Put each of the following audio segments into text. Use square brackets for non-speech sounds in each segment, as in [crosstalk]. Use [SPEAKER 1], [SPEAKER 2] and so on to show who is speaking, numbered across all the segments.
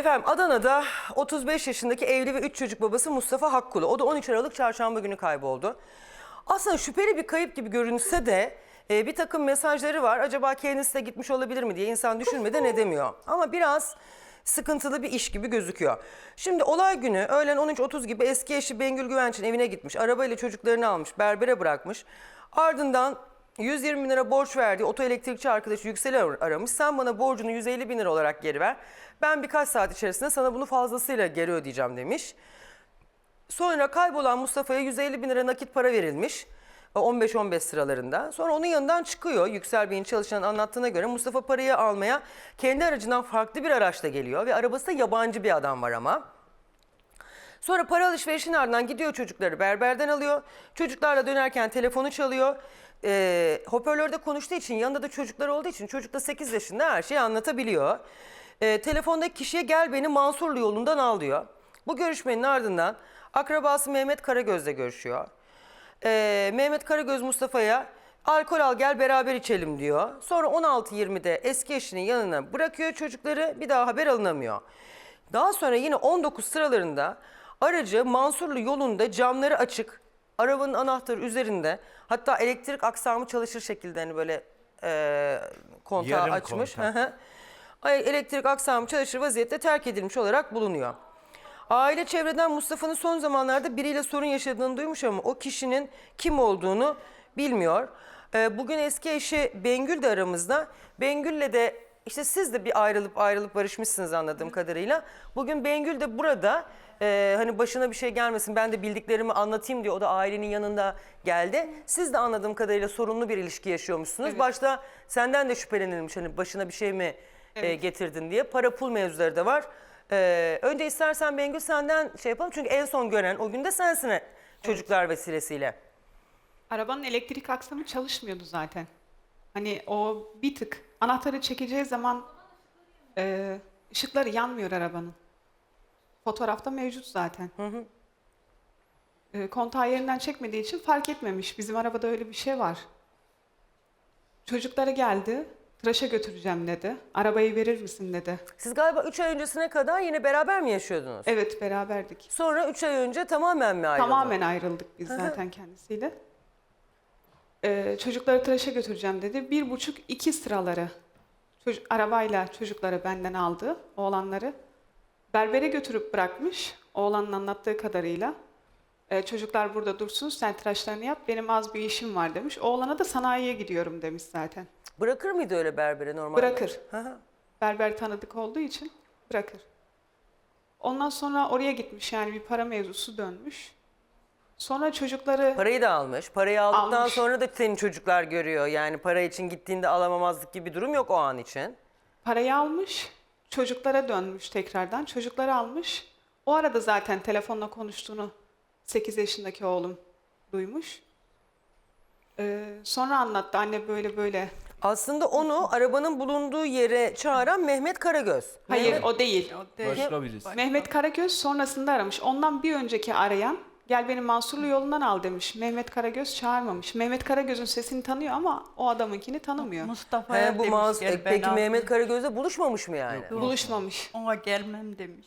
[SPEAKER 1] Efendim Adana'da 35 yaşındaki evli ve 3 çocuk babası Mustafa Hakkulu. O da 13 Aralık çarşamba günü kayboldu. Aslında şüpheli bir kayıp gibi görünse de e, bir takım mesajları var. Acaba kendisi de gitmiş olabilir mi diye insan düşünmeden edemiyor. Ama biraz sıkıntılı bir iş gibi gözüküyor. Şimdi olay günü öğlen 13.30 gibi eski eşi Bengül Güvenç'in evine gitmiş. Arabayla çocuklarını almış, berbere bırakmış. Ardından 120 bin lira borç verdiği otoelektrikçi arkadaşı Yüksel'i ar- aramış. Sen bana borcunu 150 bin lira olarak geri ver. Ben birkaç saat içerisinde sana bunu fazlasıyla geri ödeyeceğim demiş. Sonra kaybolan Mustafa'ya 150 bin lira nakit para verilmiş. 15-15 sıralarında. Sonra onun yanından çıkıyor. Yüksel Bey'in çalışanın anlattığına göre Mustafa parayı almaya kendi aracından farklı bir araçla geliyor. Ve arabasında yabancı bir adam var ama. Sonra para alışverişinin ardından gidiyor çocukları berberden alıyor. Çocuklarla dönerken telefonu çalıyor. Ee, hoparlörde konuştuğu için yanında da çocuklar olduğu için çocuk da 8 yaşında her şeyi anlatabiliyor. Ee, telefondaki kişiye gel beni Mansurlu yolundan al diyor. Bu görüşmenin ardından akrabası Mehmet Karagöz'le görüşüyor. Ee, Mehmet Karagöz Mustafa'ya alkol al gel beraber içelim diyor. Sonra 16.20'de eski eşinin yanına bırakıyor çocukları bir daha haber alınamıyor. Daha sonra yine 19 sıralarında aracı Mansurlu yolunda camları açık, arabanın anahtarı üzerinde hatta elektrik aksamı çalışır şekilde hani böyle e, kontağı
[SPEAKER 2] Yarım
[SPEAKER 1] açmış.
[SPEAKER 2] kontak.
[SPEAKER 1] Hı hı. Ay, elektrik aksamı çalışır vaziyette terk edilmiş olarak bulunuyor. Aile çevreden Mustafa'nın son zamanlarda biriyle sorun yaşadığını duymuş ama o kişinin kim olduğunu bilmiyor. Ee, bugün eski eşi Bengül de aramızda. Bengül'le de işte siz de bir ayrılıp ayrılıp barışmışsınız anladığım kadarıyla. Bugün Bengül de burada Ee, hani başına bir şey gelmesin ben de bildiklerimi anlatayım diye o da ailenin yanında geldi. Siz de anladığım kadarıyla sorunlu bir ilişki yaşıyormuşsunuz. Başta senden de şüphelenilmiş hani başına bir şey mi e, getirdin diye. Para pul mevzuları da var. Ee, önce istersen Bengül senden şey yapalım çünkü en son gören o gün de sensin çocuklar vesilesiyle.
[SPEAKER 3] Arabanın elektrik aksamı çalışmıyordu zaten. Hani o bir tık anahtarı çekeceği zaman e, ışıkları yanmıyor arabanın. Fotoğrafta mevcut zaten. E, kontağı yerinden çekmediği için fark etmemiş. Bizim arabada öyle bir şey var. Çocukları geldi. Tıraşa götüreceğim dedi. Arabayı verir misin dedi.
[SPEAKER 1] Siz galiba 3 ay öncesine kadar yine beraber mi yaşıyordunuz?
[SPEAKER 3] Evet beraberdik.
[SPEAKER 1] Sonra 3 ay önce tamamen mi ayrıldınız?
[SPEAKER 3] Tamamen ayrıldık biz zaten kendisiyle. Ee, çocukları tıraşa götüreceğim dedi. Bir buçuk iki sıraları çocuk, arabayla çocukları benden aldı, oğlanları. Berbere götürüp bırakmış, oğlanın anlattığı kadarıyla. Ee, çocuklar burada dursun, sen tıraşlarını yap, benim az bir işim var demiş. Oğlana da sanayiye gidiyorum demiş zaten.
[SPEAKER 1] Bırakır mıydı öyle berbere normalde?
[SPEAKER 3] Bırakır.
[SPEAKER 1] Hı hı.
[SPEAKER 3] Berber tanıdık olduğu için bırakır. Ondan sonra oraya gitmiş yani bir para mevzusu dönmüş. Sonra çocukları...
[SPEAKER 1] Parayı da almış. Parayı aldıktan
[SPEAKER 3] Almış.
[SPEAKER 1] sonra da senin çocuklar görüyor. Yani para için gittiğinde alamamazlık gibi bir durum yok o an için.
[SPEAKER 3] Parayı almış, çocuklara dönmüş tekrardan. Çocukları almış. O arada zaten telefonla konuştuğunu 8 yaşındaki oğlum duymuş. Ee, sonra anlattı anne böyle böyle.
[SPEAKER 1] Aslında onu arabanın bulunduğu yere çağıran Mehmet Karagöz.
[SPEAKER 3] Hayır o değil.
[SPEAKER 2] Başka birisi.
[SPEAKER 3] Mehmet Karagöz sonrasında aramış. Ondan bir önceki arayan gel beni Mansurlu yolundan al demiş. Mehmet Karagöz çağırmamış. Mehmet Karagöz'ün sesini tanıyor ama o adamınkini tanımıyor.
[SPEAKER 4] Mustafa'ya
[SPEAKER 1] He, bu
[SPEAKER 4] gel
[SPEAKER 1] e,
[SPEAKER 4] ben
[SPEAKER 1] peki. Mehmet Karagöz'le buluşmamış mı yani?
[SPEAKER 3] Buluşmamış.
[SPEAKER 4] Ona gelmem demiş.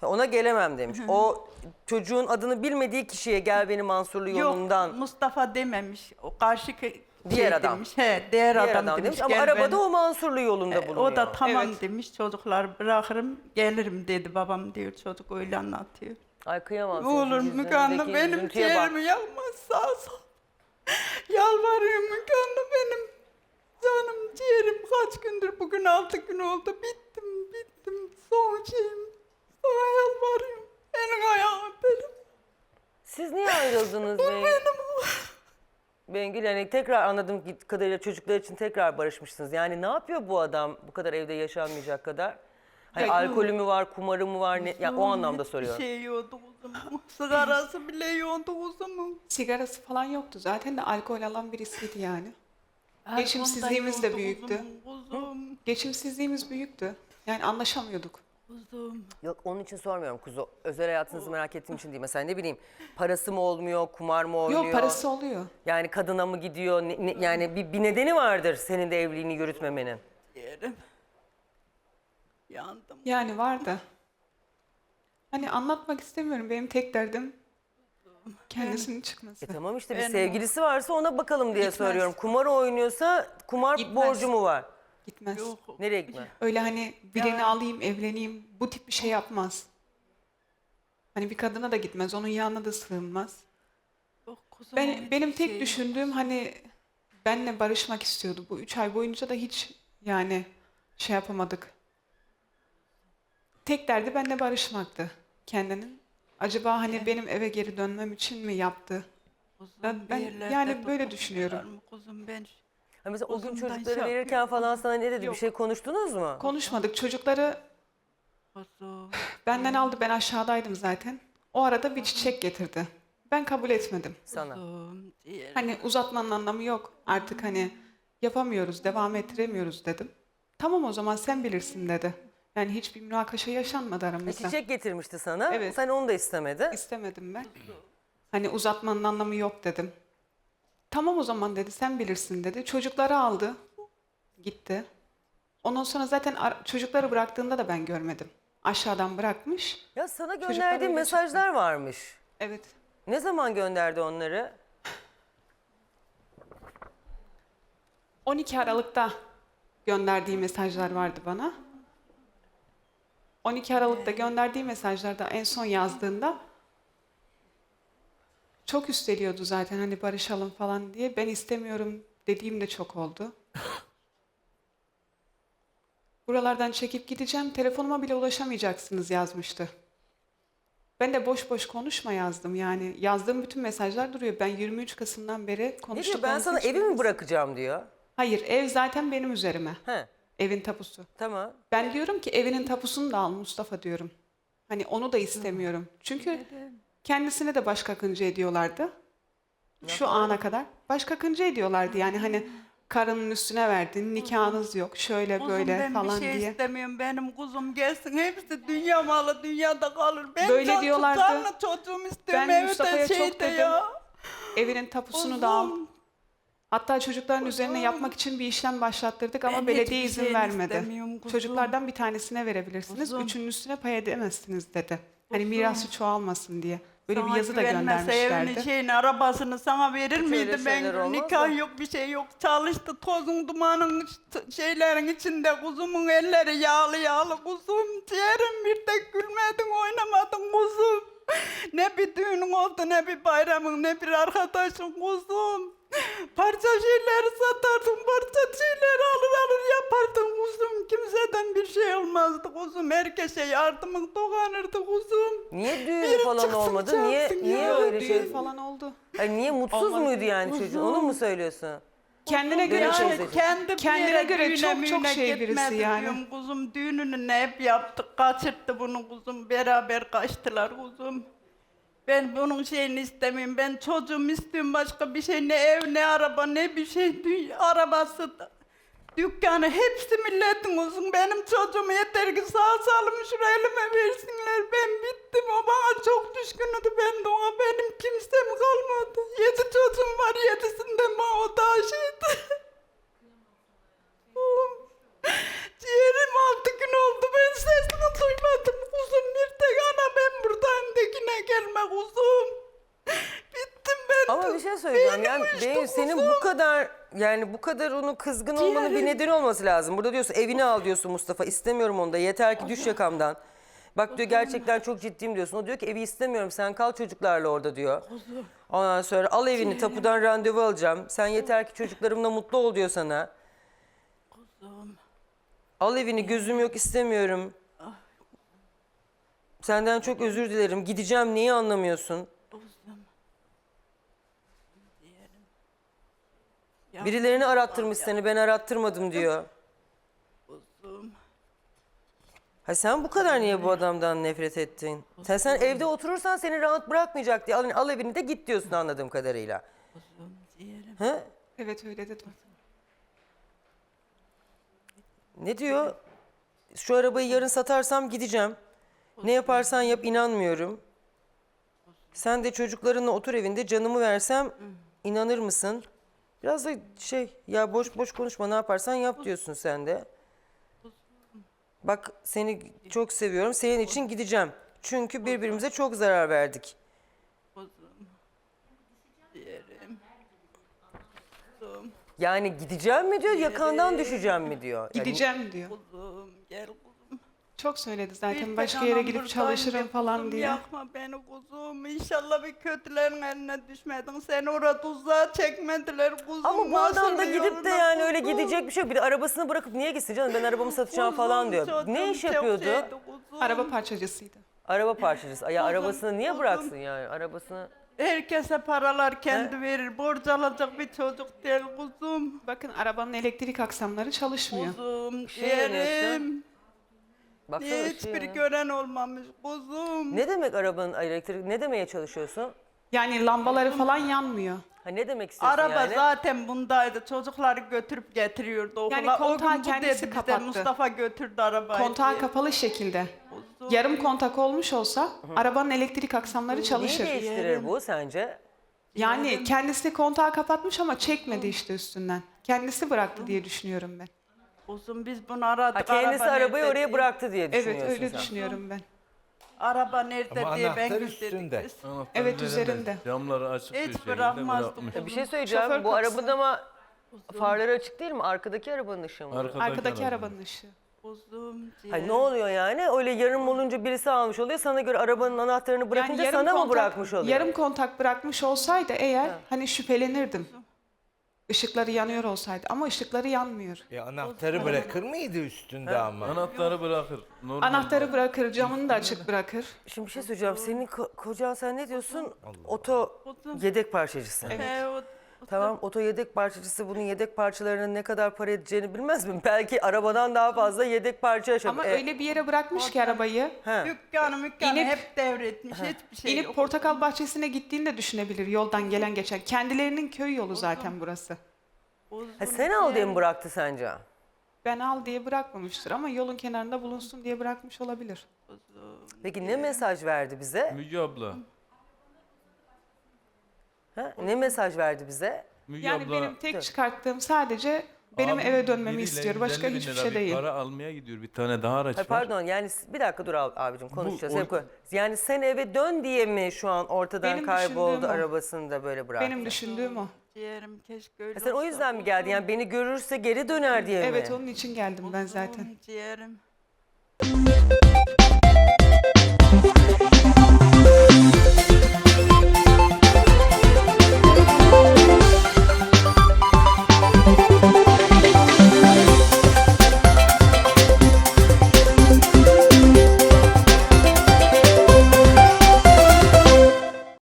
[SPEAKER 1] Ha, Ona gelemem demiş. O çocuğun adını bilmediği kişiye gel beni Mansurlu yolundan
[SPEAKER 4] Yok Mustafa dememiş. O karşı ke-
[SPEAKER 1] Diğer
[SPEAKER 4] şey
[SPEAKER 1] adam.
[SPEAKER 4] Demiş. He, diğer,
[SPEAKER 1] diğer
[SPEAKER 4] adam,
[SPEAKER 1] adam
[SPEAKER 4] demiş.
[SPEAKER 1] demiş. Ama
[SPEAKER 4] gel
[SPEAKER 1] arabada
[SPEAKER 4] beni-
[SPEAKER 1] o Mansurlu yolunda
[SPEAKER 4] E,
[SPEAKER 1] bulunuyor.
[SPEAKER 4] O da tamam
[SPEAKER 3] Evet.
[SPEAKER 4] demiş. Çocuklar bırakırım gelirim dedi babam diyor. Çocuk öyle anlatıyor.
[SPEAKER 1] Ay kıyamam.
[SPEAKER 4] Ne olur Müge Hanım benim ciğerimi yakmazsa Yalvarıyorum Müge Hanım benim canım ciğerim kaç gündür bugün altı gün oldu bittim bittim son şeyim sana yalvarıyorum elin ayağın öperim
[SPEAKER 1] Siz niye ayrıldınız [laughs] Bengül?
[SPEAKER 4] benim
[SPEAKER 1] Bengül yani tekrar anladığım kadarıyla çocuklar için tekrar barışmışsınız. Yani ne yapıyor bu adam bu kadar evde yaşanmayacak kadar? Hani
[SPEAKER 3] Ya,
[SPEAKER 1] alkolü mü var, kumarı mı var? Ne? Ya o anlamda soruyorum.
[SPEAKER 4] Şey yiyordu o zaman. Sigarası bile yiyordu o zaman.
[SPEAKER 3] Sigarası falan yoktu. Zaten de alkol alan birisiydi yani. Geçimsizliğimiz de büyüktü.
[SPEAKER 4] Kuzum,
[SPEAKER 3] Geçimsizliğimiz büyüktü. Yani anlaşamıyorduk.
[SPEAKER 4] kuzum.
[SPEAKER 1] Yok onun için sormuyorum kuzu. Özel hayatınızı merak ettiğim için değil. Mesela ne bileyim parası mı olmuyor, kumar mı oynuyor?
[SPEAKER 3] Yok parası oluyor.
[SPEAKER 1] Yani kadına mı gidiyor? Ne- ne- yani bir, bir nedeni vardır senin de evliliğini yürütmemenin.
[SPEAKER 4] Ciğerim. Yandım.
[SPEAKER 3] Yani vardı. Hani anlatmak istemiyorum. Benim tek derdim kendisinin çıkması.
[SPEAKER 1] E tamam işte bir sevgilisi varsa ona bakalım diye
[SPEAKER 3] Gitmez.
[SPEAKER 1] soruyorum. Kumar oynuyorsa kumar
[SPEAKER 3] Gitmez.
[SPEAKER 1] borcu mu var?
[SPEAKER 3] Gitmez.
[SPEAKER 4] Yok.
[SPEAKER 1] Nereye gitme?
[SPEAKER 3] Öyle hani birini
[SPEAKER 4] Yani-
[SPEAKER 3] alayım, evleneyim. Bu tip bir şey yapmaz. Hani bir kadına da gitmez. Onun yanına da sığınmaz.
[SPEAKER 4] Yok kuzum,
[SPEAKER 3] Ben benim tek
[SPEAKER 4] şey-
[SPEAKER 3] düşündüğüm hani benle barışmak istiyordu. Bu üç ay boyunca da hiç yani şey yapamadık. Tek derdi benle barışmaktı kendinin. Acaba hani benim eve geri dönmem için mi yaptı?
[SPEAKER 4] Kuzum,
[SPEAKER 3] Ben-
[SPEAKER 4] bir
[SPEAKER 3] ben
[SPEAKER 4] yerlerde
[SPEAKER 3] yani böyle düşünüyorum.
[SPEAKER 4] mı Kuzum ben
[SPEAKER 1] Ha mesela o gün
[SPEAKER 4] Uzundan
[SPEAKER 1] çocukları
[SPEAKER 4] şey
[SPEAKER 1] verirken
[SPEAKER 4] yapıyor.
[SPEAKER 1] falan sana ne dedi? Bir
[SPEAKER 3] Yok.
[SPEAKER 1] şey konuştunuz mu?
[SPEAKER 3] Konuşmadık. Çocukları
[SPEAKER 4] kuzum.
[SPEAKER 3] benden aldı. Ben aşağıdaydım zaten. O arada bir çiçek getirdi. Ben kabul etmedim.
[SPEAKER 1] Sana.
[SPEAKER 4] Kuzum.
[SPEAKER 3] Hani uzatmanın anlamı yok. Artık hani yapamıyoruz, devam ettiremiyoruz dedim. Tamam o zaman sen bilirsin dedi. Yani hiçbir münakaşa yaşanmadı
[SPEAKER 1] E,
[SPEAKER 3] aramızda.
[SPEAKER 1] çiçek getirmişti sana.
[SPEAKER 3] Evet.
[SPEAKER 1] Sen onu da istemedin.
[SPEAKER 3] İstemedim ben. Hani uzatmanın anlamı yok dedim. Tamam o zaman dedi, sen bilirsin dedi. Çocukları aldı, gitti. Ondan sonra zaten ar- çocukları bıraktığında da ben görmedim. Aşağıdan bırakmış.
[SPEAKER 1] Ya sana gönderdiği
[SPEAKER 3] öyle
[SPEAKER 1] mesajlar varmış.
[SPEAKER 3] Evet.
[SPEAKER 1] Ne zaman gönderdi onları?
[SPEAKER 3] 12 Aralık'ta gönderdiği mesajlar vardı bana. 12 Aralık'ta gönderdiği mesajlarda en son yazdığında çok üsteliyordu zaten hani barışalım falan diye. Ben istemiyorum dediğim de çok oldu. [laughs] Buralardan çekip gideceğim, telefonuma bile ulaşamayacaksınız yazmıştı. Ben de boş boş konuşma yazdım yani. Yazdığım bütün mesajlar duruyor. Ben 23 Kasım'dan beri
[SPEAKER 1] Ne diyor? Ben sana evi mi bırakacağım diyor.
[SPEAKER 3] Hayır, ev zaten benim üzerime.
[SPEAKER 1] He.
[SPEAKER 3] Evin tapusu.
[SPEAKER 1] Tamam.
[SPEAKER 3] Ben diyorum ki evinin tapusunu da al Mustafa diyorum. Hani onu da istemiyorum. Çünkü kendisine de baş kakıncı ediyorlardı. Şu ana kadar baş kakıncı ediyorlardı yani hani karının üstüne verdin, nikahınız yok, şöyle
[SPEAKER 4] Kuzum
[SPEAKER 3] böyle
[SPEAKER 4] ben
[SPEAKER 3] falan
[SPEAKER 4] bir şey
[SPEAKER 3] diye.
[SPEAKER 4] istemiyorum. Benim kuzum gelsin. Hepsi dünya malı dünyada kalır. Ben
[SPEAKER 3] Böyle
[SPEAKER 4] çocuk
[SPEAKER 3] diyorlardı.
[SPEAKER 4] karnı çocuğum istiyorum.
[SPEAKER 3] Ben
[SPEAKER 4] evde
[SPEAKER 3] Mustafa'ya çok
[SPEAKER 4] şeyde
[SPEAKER 3] dedim.
[SPEAKER 4] Ya.
[SPEAKER 3] Evinin tapusunu da al.
[SPEAKER 4] Kuzum.
[SPEAKER 3] Hatta çocukların üzerine yapmak için bir işlem başlattırdık ama
[SPEAKER 4] Ben
[SPEAKER 3] belediye
[SPEAKER 4] hiçbir
[SPEAKER 3] izin
[SPEAKER 4] şeyini
[SPEAKER 3] vermedi.
[SPEAKER 4] istemiyorum kuzum.
[SPEAKER 3] Çocuklardan bir tanesine verebilirsiniz,
[SPEAKER 4] Kuzum.
[SPEAKER 3] üçünün üstüne pay edemezsiniz dedi. Hani mirası çoğalmasın diye. Böyle
[SPEAKER 4] Sana
[SPEAKER 3] bir yazı da
[SPEAKER 4] güvenmese Evini
[SPEAKER 3] göndermişlerdi.
[SPEAKER 4] şeyini arabasını sana verir miydi?
[SPEAKER 1] şeyler
[SPEAKER 4] Ben
[SPEAKER 1] olmaz
[SPEAKER 4] nikah
[SPEAKER 1] da.
[SPEAKER 4] yok bir şey yok. Çalıştı tozun dumanın şeylerin içinde kuzumun elleri yağlı yağlı kuzum. Ciğerim bir tek gülmedin oynamadın kuzum. Ne bir düğünün oldu ne bir bayramın ne bir arkadaşın kuzum. Parça şeyleri satardın, parça şeyleri alır alır yapardın kuzum. Kimseden bir şey olmazdı kuzum. Herkese yardımın dokanırdı kuzum.
[SPEAKER 1] Niye düğünü
[SPEAKER 4] Biri
[SPEAKER 1] falan
[SPEAKER 4] çıksın
[SPEAKER 1] olmadı? Niye niye
[SPEAKER 4] ya.
[SPEAKER 1] öyle
[SPEAKER 3] Düğün
[SPEAKER 1] şey?
[SPEAKER 3] falan oldu.
[SPEAKER 1] Ay niye mutsuz
[SPEAKER 3] Olmadı.
[SPEAKER 1] muydu yani çocuğun? Onu mu söylüyorsun?
[SPEAKER 3] Kendine göre
[SPEAKER 1] Yani
[SPEAKER 3] çok
[SPEAKER 4] kendi
[SPEAKER 3] Kendine
[SPEAKER 4] yere
[SPEAKER 3] göre
[SPEAKER 4] düğüne
[SPEAKER 3] çok çok
[SPEAKER 4] müğüne
[SPEAKER 3] şey birisi yani.
[SPEAKER 4] diyorum Kuzum düğününü ne hep yaptık. Kaçırttı bunu kuzum. Beraber kaçtılar kuzum. Ben bunun şeyini istemiyorum. Ben çocuğum istiyorum başka bir şey. Ne ev ne araba ne bir şey. Dü- arabası Dükkanı hepsi milletin olsun. Benim çocuğum yeter ki sağ salim şuraya elime versinler. Ben bittim. O bana çok düşkündü. Ben de ona benim kimsem kalmadı. Yedi çocuğum var. Yedisinden bana o daha şeydi. Oğlum, Ciğerim altı gün oldu. Ben sesini duymadım. Kuzum bir tek ana ben buradayım. Dekine gelme kuzum. Bittim ben.
[SPEAKER 1] Ama bir şey söyleyeceğim.
[SPEAKER 4] Beynim
[SPEAKER 1] Yani
[SPEAKER 4] uyuştu
[SPEAKER 1] benim senin bu kadar yani bu kadar onu kızgın olmanın bir
[SPEAKER 4] Ciğerim.
[SPEAKER 1] nedeni olması lazım. Burada diyorsun evini al diyorsun Mustafa. İstemiyorum onu da. Yeter ki düş yakamdan. Bak diyor gerçekten çok ciddiyim diyorsun. O diyor ki evi istemiyorum. Sen kal çocuklarla orada diyor. Ondan sonra al evini tapudan randevu alacağım. Sen yeter ki çocuklarımla mutlu ol diyor sana. Al evini gözüm yok istemiyorum. Senden çok özür dilerim. Gideceğim neyi anlamıyorsun?
[SPEAKER 4] Kuzum. Ciğerim. Ya
[SPEAKER 1] Birilerini arattırmış seni ben arattırmadım diyor.
[SPEAKER 4] Kuzum.
[SPEAKER 1] Ha sen bu kadar niye bu adamdan nefret ettin? Sen, sen evde oturursan seni rahat bırakmayacak diye al, al evini de git diyorsun anladığım kadarıyla.
[SPEAKER 4] Kuzum ciğerim.
[SPEAKER 1] He?
[SPEAKER 3] Evet öyle dedim.
[SPEAKER 1] Ne diyor? Şu arabayı yarın satarsam gideceğim. Ne yaparsan yap inanmıyorum. Sen de çocuklarınla otur evinde canımı versem inanır mısın? Biraz da şey ya boş boş konuşma ne yaparsan yap diyorsun sen de. Bak seni çok seviyorum. Senin için gideceğim. Çünkü birbirimize çok zarar verdik.
[SPEAKER 4] Kuzum. Ciğerim. Kuzum.
[SPEAKER 1] Yani gideceğim mi diyor, yakandan düşeceğim mi diyor. Yani
[SPEAKER 3] Gideceğim diyor.
[SPEAKER 4] Kuzum. Gel.
[SPEAKER 3] Çok söyledi
[SPEAKER 4] Bir
[SPEAKER 3] zaten
[SPEAKER 4] tek
[SPEAKER 3] başka yere
[SPEAKER 4] anam
[SPEAKER 3] gidip çalışırım falan
[SPEAKER 4] kuzum,
[SPEAKER 3] diye.
[SPEAKER 4] Yakma beni kuzum. İnşallah bir kötülerin eline düşmedin. Seni orada tuzağa çekmediler kuzum.
[SPEAKER 1] Ama bu adam da
[SPEAKER 4] bir
[SPEAKER 1] gidip de
[SPEAKER 4] yoluna
[SPEAKER 1] yani öyle
[SPEAKER 4] kuzum?
[SPEAKER 1] gidecek bir şey yok. Bir de arabasını bırakıp niye gitsin canım ben arabamı satacağım falan diyor.
[SPEAKER 4] Kuzum,
[SPEAKER 1] Ne iş
[SPEAKER 4] çocuğum çok
[SPEAKER 1] yapıyordu?
[SPEAKER 4] şeydi kuzum.
[SPEAKER 3] Araba parçacısıydı.
[SPEAKER 1] Araba parçacısı. Ya
[SPEAKER 4] Kuzum,
[SPEAKER 1] arabasını niye
[SPEAKER 4] kuzum.
[SPEAKER 1] bıraksın yani arabasını?
[SPEAKER 4] Herkese paralar kendi verir. Borç alacak bir çocuk değil kuzum.
[SPEAKER 3] Bakın arabanın elektrik aksamları çalışmıyor.
[SPEAKER 4] Kuzum,
[SPEAKER 1] Şey yanıyorsa-
[SPEAKER 4] yerim.
[SPEAKER 1] Baksana ışığı
[SPEAKER 4] Hiçbir
[SPEAKER 1] yanıyor.
[SPEAKER 4] gören olmamış kuzum.
[SPEAKER 1] Ne demek arabanın elektrik ne demeye çalışıyorsun?
[SPEAKER 3] Yani lambaları falan yanmıyor.
[SPEAKER 1] Ha ne demek istiyorsun
[SPEAKER 4] Araba
[SPEAKER 1] yani?
[SPEAKER 4] zaten bundaydı. Çocukları götürüp getiriyordu okula.
[SPEAKER 3] Yani
[SPEAKER 4] o
[SPEAKER 3] kontağı
[SPEAKER 4] gün bu
[SPEAKER 3] kendisi
[SPEAKER 4] dedi bize
[SPEAKER 3] kapattı.
[SPEAKER 4] Mustafa götürdü arabayı.
[SPEAKER 3] Kontağı
[SPEAKER 4] diye.
[SPEAKER 3] kapalı şekilde.
[SPEAKER 4] Kuzum.
[SPEAKER 3] Yarım kontak olmuş olsa arabanın elektrik aksamları
[SPEAKER 1] Neyi
[SPEAKER 3] çalışır.
[SPEAKER 1] değiştirir bu sence?
[SPEAKER 3] Yani kendisi kontağı kapatmış ama çekmedi işte üstünden. Kendisi bıraktı diye düşünüyorum ben.
[SPEAKER 4] Uzun biz bunu aradık.
[SPEAKER 1] Ha kendisi
[SPEAKER 4] araba
[SPEAKER 1] arabayı
[SPEAKER 4] nerede
[SPEAKER 1] oraya
[SPEAKER 4] diye.
[SPEAKER 1] bıraktı diye
[SPEAKER 3] Evet
[SPEAKER 1] düşünüyorsun
[SPEAKER 3] öyle
[SPEAKER 1] sen.
[SPEAKER 3] düşünüyorum ben.
[SPEAKER 4] Araba nerede
[SPEAKER 2] Ama
[SPEAKER 4] diye ben
[SPEAKER 2] anahtar
[SPEAKER 4] gösterdik
[SPEAKER 2] üstünde.
[SPEAKER 5] Anahtarı
[SPEAKER 3] Evet,
[SPEAKER 5] veremez.
[SPEAKER 3] üzerinde.
[SPEAKER 5] Camları açık bir
[SPEAKER 4] Hiç
[SPEAKER 5] şekilde
[SPEAKER 4] bırakmazdım.
[SPEAKER 5] bırakmış.
[SPEAKER 1] Ya bir şey söyleyeceğim.
[SPEAKER 3] Şoför
[SPEAKER 1] bu
[SPEAKER 3] kapısı.
[SPEAKER 1] arabada ama farları açık değil mi? Arkadaki arabanın ışığı mı?
[SPEAKER 5] Arkadaki,
[SPEAKER 3] Arkadaki
[SPEAKER 5] araba.
[SPEAKER 3] arabanın ışığı.
[SPEAKER 4] Uzun
[SPEAKER 1] Hayır, ne oluyor yani? Öyle yarım olunca birisi almış oluyor. Sana göre arabanın anahtarını bırakınca
[SPEAKER 3] yarım
[SPEAKER 1] sana mı
[SPEAKER 3] kontak-
[SPEAKER 1] bırakmış oluyor?
[SPEAKER 3] Yarım kontak bırakmış olsaydı eğer hani şüphelenirdim. Işıkları yanıyor olsaydı ama ışıkları yanmıyor.
[SPEAKER 2] E, anahtarı bırakır mıydı üstünde ama?
[SPEAKER 5] Anahtarı bırakır. Normal.
[SPEAKER 3] Anahtarı bırakır, camını da açık bırakır.
[SPEAKER 1] Şimdi bir şey söyleyeceğim. Senin ko- kocan sen ne diyorsun? Oto yedek parçacısı.
[SPEAKER 4] He, o,
[SPEAKER 1] Tamam oto yedek parçacısı bunun yedek parçalarının ne kadar para edeceğini bilmez mi? [laughs] Belki arabadan daha fazla yedek parça yaşadı.
[SPEAKER 3] Ama
[SPEAKER 1] E,
[SPEAKER 3] öyle bir yere bırakmış ki arabayı.
[SPEAKER 1] he.
[SPEAKER 4] dükkanı mükkanı
[SPEAKER 3] İnip-
[SPEAKER 4] hep devretmiş. Hiçbir şey
[SPEAKER 3] İnip
[SPEAKER 4] yok.
[SPEAKER 3] portakal bahçesine gittiğini de düşünebilir yoldan gelen geçen. Kendilerinin köy yolu zaten burası.
[SPEAKER 1] Ha, sen al diye mi bıraktı sence?
[SPEAKER 3] Ben al diye bırakmamıştır ama yolun kenarında bulunsun diye bırakmış olabilir.
[SPEAKER 1] Peki ne mesaj verdi bize?
[SPEAKER 5] Müge abla.
[SPEAKER 1] Ha, ne mesaj verdi bize?
[SPEAKER 5] Müge
[SPEAKER 3] Yani
[SPEAKER 5] abla,
[SPEAKER 3] benim tek çıkarttığım sadece benim
[SPEAKER 5] abim
[SPEAKER 3] eve dönmemi
[SPEAKER 5] biriyle
[SPEAKER 3] istiyor. Başka hiçbir şey
[SPEAKER 5] bir
[SPEAKER 3] değil.
[SPEAKER 5] Para almaya gidiyor bir tane daha araç
[SPEAKER 1] Ay,
[SPEAKER 5] var.
[SPEAKER 1] pardon yani bir dakika dur ab- abicim konuşacağız. or- Yani sen eve dön diye mi şu an ortadan
[SPEAKER 3] Benim
[SPEAKER 1] kayboldu
[SPEAKER 3] düşündüğüm
[SPEAKER 1] arabasını da böyle bıraktı?
[SPEAKER 3] Benim düşündüğüm o.
[SPEAKER 4] Ciğerim keşke öyle
[SPEAKER 1] Ha, sen o yüzden mi geldin? Yani beni görürse geri döner diye mi?
[SPEAKER 3] Evet onun için geldim ben zaten.
[SPEAKER 4] Ciğerim.